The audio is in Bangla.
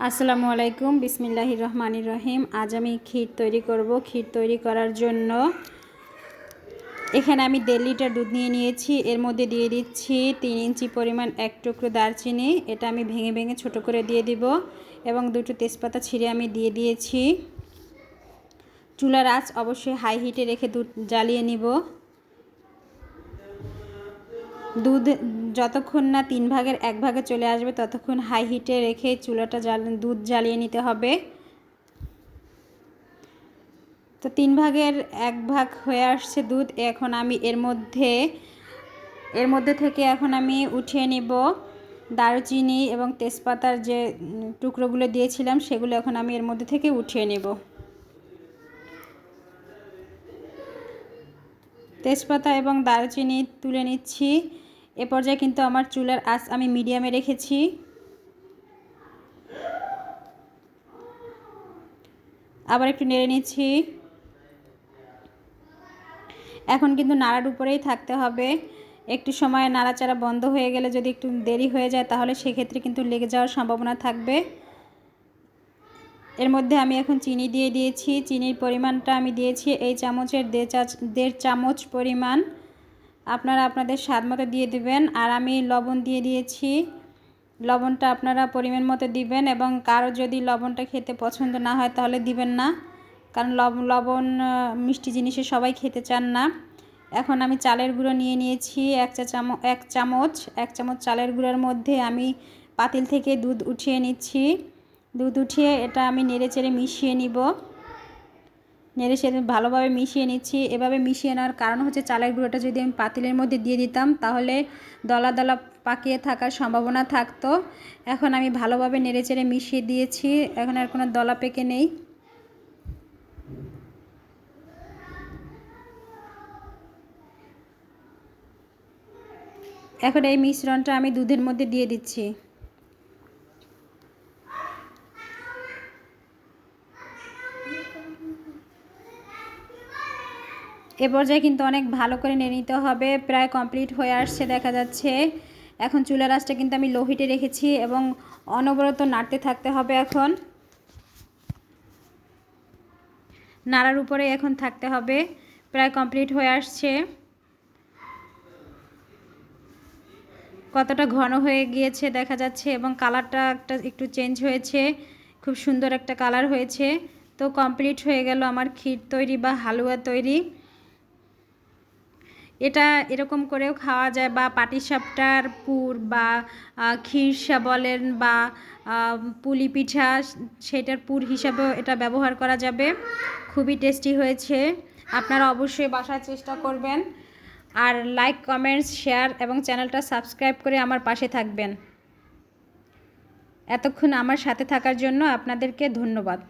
আসসালামু আলাইকুম বিসমিল্লাহির রহমানির রহিম। আজ আমি ক্ষীর তৈরি করব। ক্ষীর তৈরি করার জন্য এখানে আমি দেড় লিটার দুধ নিয়ে নিয়েছি। এর মধ্যে দিয়ে দিচ্ছি তিন ইঞ্চি পরিমাণ এক টুকরো দারচিনি। এটা আমি ভেঙে ভেঙে ছোট করে দিয়ে দিব এবং দুটো তেজপাতা ছিঁড়ে আমি দিয়ে দিয়েছি। চুলার আঁচ অবশ্যই হাই হিটে রেখে দুধ জ্বালিয়ে নিব। দুধ যতক্ষণ না তিন ভাগের এক ভাগে চলে আসবে, ততক্ষণ হাই হিটে রেখে চুলাটা জ্বাল, দুধ জ্বালিয়ে নিতে হবে। তো তিন ভাগের এক ভাগ হয়ে আসছে দুধ, এখন আমি এর মধ্যে এর মধ্যে থেকে এখন আমি উঠিয়ে নিব দারুচিনি এবং তেজপাতার যে টুকরোগুলো দিয়েছিলাম, সেগুলো এখন আমি এর মধ্যে থেকে উঠিয়ে নেব। তেজপাতা এবং দারুচিনি তুলে নিচ্ছি। এ পর্যায়ে কিন্তু আমার চুলার আঁচ আমি মিডিয়ামে রেখেছি। আবার একটু নেড়ে নিচ্ছি। এখন কিন্তু নাড়ার উপরেই থাকতে হবে। একটু সময় নাড়াচাড়া বন্ধ হয়ে গেলে যদি একটু দেরি হয়ে যায় তাহলে সেক্ষেত্রে কিন্তু লেগে যাওয়ার সম্ভাবনা থাকবে। এর মধ্যে আমি এখন চিনি দিয়ে দিয়েছি। চিনির পরিমাণটা আমি দিয়েছি এই চামচের দেড় চামচ পরিমাণ। আপনারা আপনাদের স্বাদ মতো দিয়ে দিবেন। আর আমি লবণ দিয়ে দিয়েছি। লবণটা আপনারা পরিমাণ মতো দিবেন এবং কারও যদি লবণটা খেতে পছন্দ না হয় তাহলে দিবেন না। কারণ লবণ লবণ মিষ্টি জিনিসে সবাই খেতে চান না। এখন আমি চালের গুঁড়ো নিয়ে নিয়েছি এক চা চামচ এক চামচ এক চামচ চালের গুঁড়োর মধ্যে আমি পাতিল থেকে দুধ উঠিয়ে নিচ্ছি। দুধ উঠিয়ে এটা আমি নেড়ে চেড়ে মিশিয়ে নিব। নেড়ে সেড়ে ভালোভাবে মিশিয়ে নিচ্ছি। এভাবে মিশিয়ে নেওয়ার কারণ হচ্ছে চালের গুঁড়োটা যদি আমি পাতিলের মধ্যে দিয়ে দিতাম, তাহলে দলা দলা পাকিয়ে থাকার সম্ভাবনা থাকতো। এখন আমি ভালোভাবে নেড়ে চেড়ে মিশিয়ে দিয়েছি, এখন আর কোনো দলা পেকে নেই। এখন এই মিশ্রণটা আমি দুধের মধ্যে দিয়ে দিচ্ছি। এ পর্যায়ে কিন্তু অনেক ভালো করে নিয়ে নিতে হবে। প্রায় কমপ্লিট হয়ে আসছে দেখা যাচ্ছে। এখন চুলা রাসটা কিন্তু আমি লোহিটে রেখেছি এবং অনবরত নাড়তে থাকতে হবে এখন। নাড়ার উপরে এখন থাকতে হবে। প্রায় কমপ্লিট হয়ে আসছে। কতটা ঘন হয়ে গিয়েছে দেখা যাচ্ছে এবং কালারটা একটা একটু চেঞ্জ হয়েছে। খুব সুন্দর একটা কালার হয়েছে। তো কমপ্লিট হয়ে গেল আমার ক্ষীর তৈরি বা হালুয়া তৈরি। এটা এরকম করেও খাওয়া যায় বা পাটিসাপটার পুর বা ক্ষীরসা বলেন বা পুলি পিঠা সেটার পুর হিসাবেও এটা ব্যবহার করা যাবে। খুবই টেস্টি হয়েছে। আপনারা অবশ্যই বাসার চেষ্টা করবেন। আর লাইক, কমেন্টস, শেয়ার এবং চ্যানেলটা সাবস্ক্রাইব করে আমার পাশে থাকবেন। এতক্ষণ আমার সাথে থাকার জন্য আপনাদেরকে ধন্যবাদ।